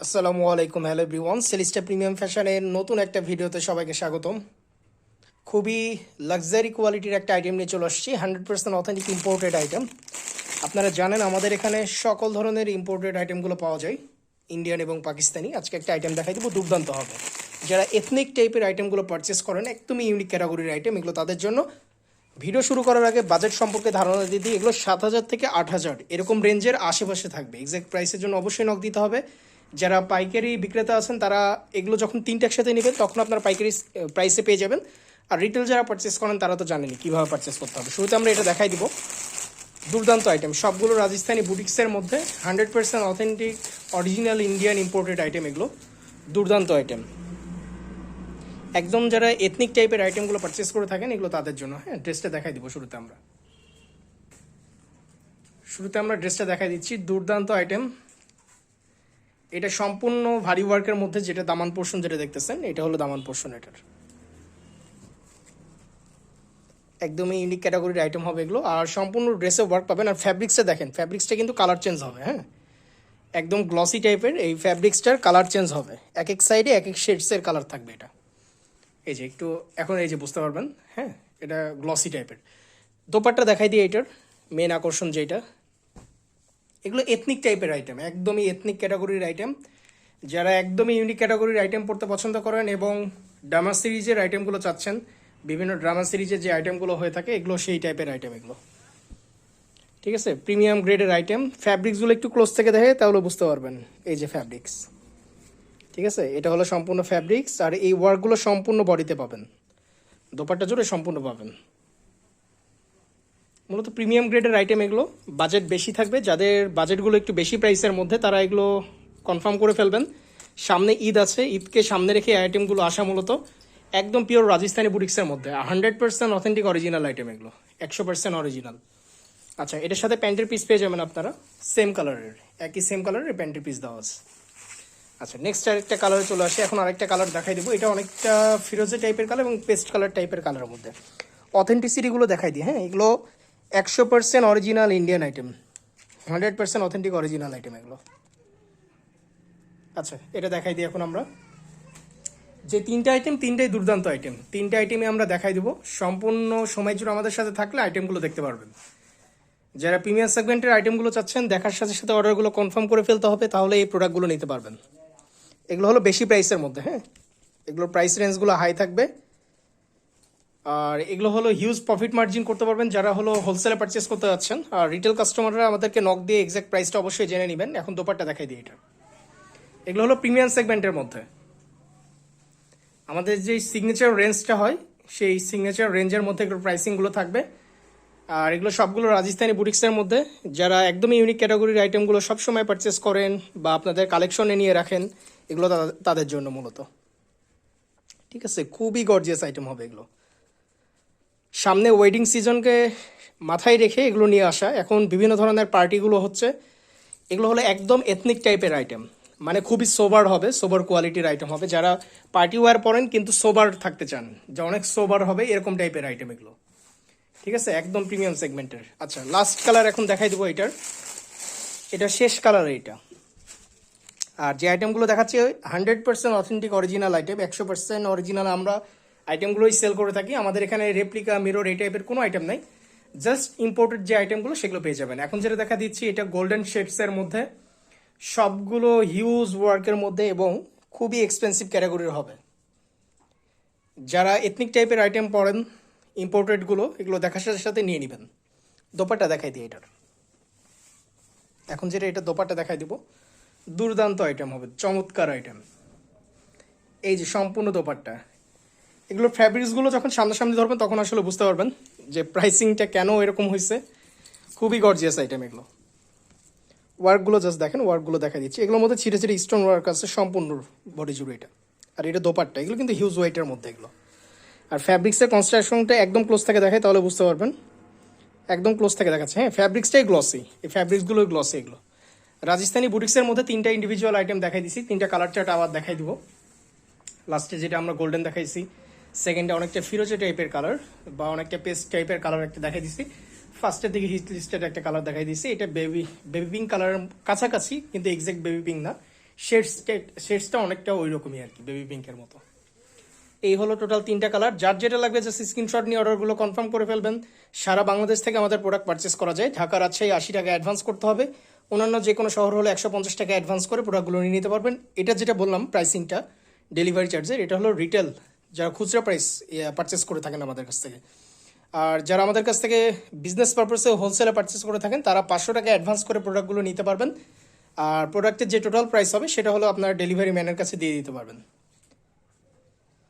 আসসালামু আলাইকুম, hello everyone. সেলিস্টা premium ফ্যাশনের নতুন একটা ভিডিওতে সবাইকে স্বাগতম। খুবই লাক্সারি কোয়ালিটির একটা আইটেম নিয়ে চলে আসছি hundred percent authentic imported item আপনারা জানেন আমাদের এখানে সকল ধরনের ইম্পোর্টেড আইটেমগুলো পাওয়া যায় ইন্ডিয়ান এবং পাকিস্তানি আজকে একটা আইটেম দেখাই দেবো, দুর্দান্ত হবে। যারা এথনিক টাইপের আইটেমগুলো পারচেস করেন, একদমই ইউনিক ক্যাটাগরির আইটেম এগুলো তাদের জন্য ভিডিও শুরু করার আগে বাজেট সম্পর্কে ধারণা দিয়ে দিই, এগুলো সাত হাজার থেকে আট হাজার, এরকম রেঞ্জের আশেপাশে থাকবে। এক্সাক্ট প্রাইসের জন্য অবশ্যই নক দিতে হবে। যারা পাইকারি বিক্রেতা আছেন, তারা এগুলো যখন তিনটে একসাথে নেবেন, তখন আপনার পাইকারি প্রাইসে পেয়ে যাবেন। আর রিটেল যারা পারচেস করেন, তারা তো জানেনি কীভাবে পারচেস করতে হবে। শুরুতে আমরা এটা দেখাই দিব। দুর্দান্ত আইটেম সবগুলো রাজস্থানি বুটিক্সের মধ্যে hundred percent authentic original Indian imported item এগুলো। দুর্দান্ত আইটেম একদম যারা এথনিক টাইপের আইটেমগুলো পারচেস করে থাকেন, এগুলো তাদের জন্য। হ্যাঁ ড্রেসটা দেখাই দিব শুরুতে আমরা। শুরুতে আমরা ড্রেসটা দেখাই দিচ্ছি। দুর্দান্ত আইটেম এটা সম্পূর্ণ ভারী ওয়ার্কের মধ্যে যেটা দামান পোর্শন যেটা দেখতেছেন, এটা হলো দামান পোর্শন এটার। একদমই ইউনিক ক্যাটাগরির আইটেম হবে এগুলো। আর সম্পূর্ণ ড্রেসে ওয়ার্ক পাবেন। আর ফ্যাব্রিক্সটা দেখেন ফ্যাব্রিক্সটা কিন্তু কালার চেঞ্জ হবে হ্যাঁ? একদম গ্লসি টাইপের এই ফ্যাব্রিক্সটার কালার চেঞ্জ হবে। এক এক সাইডে এক এক শেডসের কালার থাকবে এটা। এই যে একটু, এখন এই যে বুঝতে পারবেন হ্যাঁ? এটা গ্লসি টাইপের দোপাট্টা দেখাই দিই এটার মেন আকর্ষণ যেটা এগুলো এথনিক টাইপের আইটেম একদমই এথনিক ক্যাটাগরির আইটেম যারা একদমই ইউনিক ক্যাটাগরির আইটেম পড়তে পছন্দ করেন এবং ড্রামা সিরিজের আইটেমগুলো চাচ্ছেন, বিভিন্ন ড্রামা সিরিজের যে আইটেমগুলো হয়ে থাকে, এগুলো সেই টাইপের আইটেম এগুলো। ঠিক আছে? প্রিমিয়াম গ্রেডের আইটেম ফ্যাব্রিক্সগুলো একটু ক্লোজ থেকে দেখে, তাহলে বুঝতে পারবেন এই যে ফ্যাব্রিক্স ঠিক আছে? এটা হলো সম্পূর্ণ ফ্যাব্রিক্স আর এই ওয়ার্কগুলো সম্পূর্ণ বডিতে পাবেন। দোপাট্টা জুড়ে সম্পূর্ণ পাবেন। মূলত প্রিমিয়াম গ্রেডের আইটেম এগুলো বাজেট বেশি থাকবে। যাদের বাজেটগুলো একটু বেশি প্রাইসের মধ্যে, তারা এগুলো কনফার্ম করে ফেলবেন। সামনে ঈদ আছে, ঈদকে সামনে রেখে এই আইটেমগুলো আসা মূলত একদম পিওর রাজস্থানি বুটিক্সের মধ্যে। Hundred percent authentic original item এগুলো, একশো পার্সেন্ট অরিজিনাল আচ্ছা এটার সাথে প্যান্টের পিস পেয়ে যাবেন আপনারা। সেম কালারের একই সেম কালারের প্যান্টের পিস দেওয়া আছে। আচ্ছা নেক্সট আরেকটা কালারে চলে আসে। এখন আরেকটা কালার দেখাই দেবো। এটা অনেকটা ফিরোজে টাইপের কালার এবং পেস্ট কালার টাইপের কালারের মধ্যে। অথেন্টিসিটিগুলো দেখাই দিই। হ্যাঁ এগুলো একশো percent original Indian item hundred percent authentic original item এগুলো। আচ্ছা এটা দেখাই দিই এখন আমরা। যে তিনটা আইটেম তিনটাই দুর্দান্ত আইটেম তিনটা আইটেমে আমরা দেখাই দেবো। সম্পূর্ণ সময় জুড়ে আমাদের সাথে থাকলে আইটেমগুলো দেখতে পারবেন। যারা প্রিমিয়াম সেগমেন্টের আইটেমগুলো চাচ্ছেন, দেখার সাথে সাথে অর্ডারগুলো কনফার্ম করে ফেলতে হবে, তাহলে এই প্রোডাক্টগুলো নিতে পারবেন। এগুলো হলো বেশি প্রাইসের মধ্যে হ্যাঁ? এগুলোর প্রাইস রেঞ্জগুলো হাই থাকবে। আর এগুলো হলো হিউজ প্রফিট মার্জিন করতে পারবেন যারা হলো হোলসেলে পারচেস করতে যাচ্ছেন। আর রিটেল কাস্টমাররা আমাদেরকে নক দিয়ে এক্সাক্ট প্রাইসটা অবশ্যই জেনে নেবেন। এখন দোপারটা দেখাই দিই এটা। এগুলো হলো প্রিমিয়াম সেগমেন্টের মধ্যে। আমাদের যে সিগনেচার রেঞ্জটা হয়, সেই সিগনেচার রেঞ্জের মধ্যে এগুলোর প্রাইসিংগুলো থাকবে। আর এগুলো সবগুলো রাজস্থানি বুটিক্সের মধ্যে। যারা একদমই ইউনিক ক্যাটাগরির আইটেমগুলো সবসময় পারচেস করেন বা আপনাদের কালেকশনে নিয়ে রাখেন, এগুলো তাদের জন্য মূলত। ঠিক আছে, খুবই গর্জিয়াস আইটেম হবে এগুলো। সামনে ওয়েডিং সিজনকে মাথায় রেখে এগুলো নিয়ে আসা। এখন বিভিন্ন ধরনের পার্টিগুলো হচ্ছে। এগুলো হলো একদম এথনিক টাইপের আইটেম মানে খুবই সোবার হবে সোবার কোয়ালিটির আইটেম হবে। যারা পার্টি ওয়্যার পরেন কিন্তু সোবার থাকতে চান। যে অনেক সোবার হবে এরকম টাইপের আইটেম এগুলো। ঠিক আছে? একদম প্রিমিয়াম সেগমেন্টের আচ্ছা লাস্ট কালার এখন দেখাই দেবো এটার। এটা শেষ কালার এইটা আর যে আইটেমগুলো দেখাচ্ছি hundred percent authentic original item একশো পার্সেন্ট অরিজিনাল আমরা আইটেমগুলোই সেল করে থাকি। আমাদের এখানে রেপ্লিকা মিরর এই টাইপের কোনো আইটেম নাই। জাস্ট ইম্পোর্টেড যে আইটেমগুলো সেগুলো পেয়ে যাবেন। এখন যেটা দেখা দিচ্ছি, এটা গোল্ডেন শেডসের মধ্যে সবগুলো হিউজ ওয়ার্কের মধ্যে এবং খুবই এক্সপেন্সিভ ক্যাটাগরির হবে। যারা এথনিক টাইপের আইটেম পড়েন ইম্পোর্টেডগুলো এগুলো দেখার সাথে সাথে নিয়ে নেবেন। দোপাট্টা দেখাই দিই এটার। এখন যেটা, এটা দোপাট্টা দেখাই দিব। দুর্দান্ত আইটেম হবে, চমৎকার আইটেম এই যে সম্পূর্ণ দোপাট্টা এগুলোর ফ্যাব্রিক্সগুলো যখন সামনাসামনি ধরবেন, তখন আসলে বুঝতে পারবেন যে প্রাইসিংটা কেন এরকম হয়েছে খুবই গর্জিয়াস আইটেম এগুলো। ওয়ার্কগুলো জাস্ট দেখেন ওয়ার্কগুলো দেখা দিচ্ছি। এগুলোর মধ্যে ছিটে ছিটে স্টোন ওয়ার্ক আছে, সম্পূর্ণ বডি জুড়ে এটা। আর এটা দোপাট্টা, এগুলো কিন্তু হিউজ ওয়েটের মধ্যে এগুলো। আর ফ্যাব্রিক্সের কনস্ট্রাকশনটা একদম ক্লোজ থেকে দেখায় তাহলে বুঝতে পারবেন। একদম ক্লোজ থেকে দেখাচ্ছে। হ্যাঁ ফ্যাব্রিক্সটাই গ্লসি এই ফ্যাব্রিক্সগুলো গ্লসি এগুলো। রাজস্থানি বুটিক্সের মধ্যে তিনটা ইন্ডিভিজুয়াল আইটেম দেখাই দিছি, তিনটা কালার চার্ট আবার দেখাই দিব। লাস্টে যেটা আমরা গোল্ডেন দেখাইছি সেকেন্ডে অনেকটা ফিরোজে টাইপের কালার বা অনেকটা পেস্ট টাইপের কালার একটা দেখাই দিছি। ফার্স্টের দিকে হিট লিস্টের একটা কালার দেখাই দিছি। এটা বেবি বেবি পিঙ্ক কালারের কাছাকাছি, কিন্তু এক্সাক্ট বেবি পিঙ্ক না। শেডস শেডসটা অনেকটা ওই রকমই আর কি বেবি পিঙ্কের মতো। এই হলো টোটাল তিনটা কালার যার যেটা লাগবে জাস্ট স্ক্রিনশট নিয়ে অর্ডারগুলো কনফার্ম করে ফেলবেন। সারা বাংলাদেশ থেকে আমাদের প্রোডাক্ট পারচেস করা যায়। ঢাকা রাজশাহী আশি টাকা অ্যাডভান্স করতে হবে। অন্যান্য যে কোনো শহর হলে একশো পঞ্চাশ টাকা অ্যাডভান্স করে প্রোডাক্টগুলো নিয়ে নিতে পারবেন। এটা যেটা বললাম প্রাইসিংটা ডেলিভারি চার্জের এটা হলো রিটেল যারা খুচরা প্রাইস পারচেস করে থাকেন আমাদের কাছ থেকে। আর যারা আমাদের কাছ থেকে বিজনেস পারপাসে হোলসেলে পারচেস করে থাকেন, তারা পাঁচশো টাকা অ্যাডভান্স করে প্রোডাক্টগুলো নিতে পারবেন। আর প্রোডাক্টের যে টোটাল প্রাইস হবে, সেটা হলো আপনার ডেলিভারি ম্যানের কাছে দিয়ে দিতে পারবেন।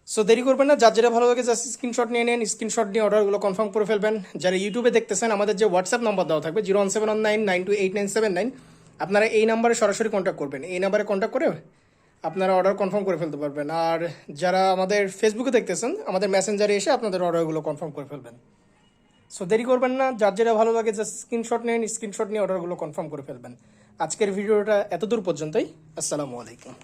সো দেরি করবেন না, যার যেটা ভালো লাগে জাস্ট স্ক্রিনশট নিয়ে নেন স্ক্রিনশট নিয়ে অর্ডারগুলো কনফার্ম করে ফেলবেন। যারা ইউটিউবে দেখতেছেন, আমাদের যে হোয়াটসঅ্যাপ নাম্বার দেওয়া থাকবে zero one seven one nine nine two eight nine seven nine আপনারা এই নাম্বারে সরাসরি কন্ট্যাক্ট করবেন। এই নাম্বারে কন্ট্যাক্ট করে আপনারা অর্ডার কনফার্ম করে ফেলতে পারবেন। আর যারা আমাদের ফেসবুকে দেখতেছেন, আমাদের মেসেঞ্জারে এসে আপনাদের অর্ডারগুলো কনফার্ম করে ফেলবেন। সো দেরি করবেন না, যার যেটা ভালো লাগে জাস্ট স্ক্রিনশট নেন স্ক্রিনশট নিয়ে অর্ডারগুলো কনফার্ম করে ফেলবেন। আজকের ভিডিওটা এতদূর পর্যন্তই, আসসালামু আলাইকুম।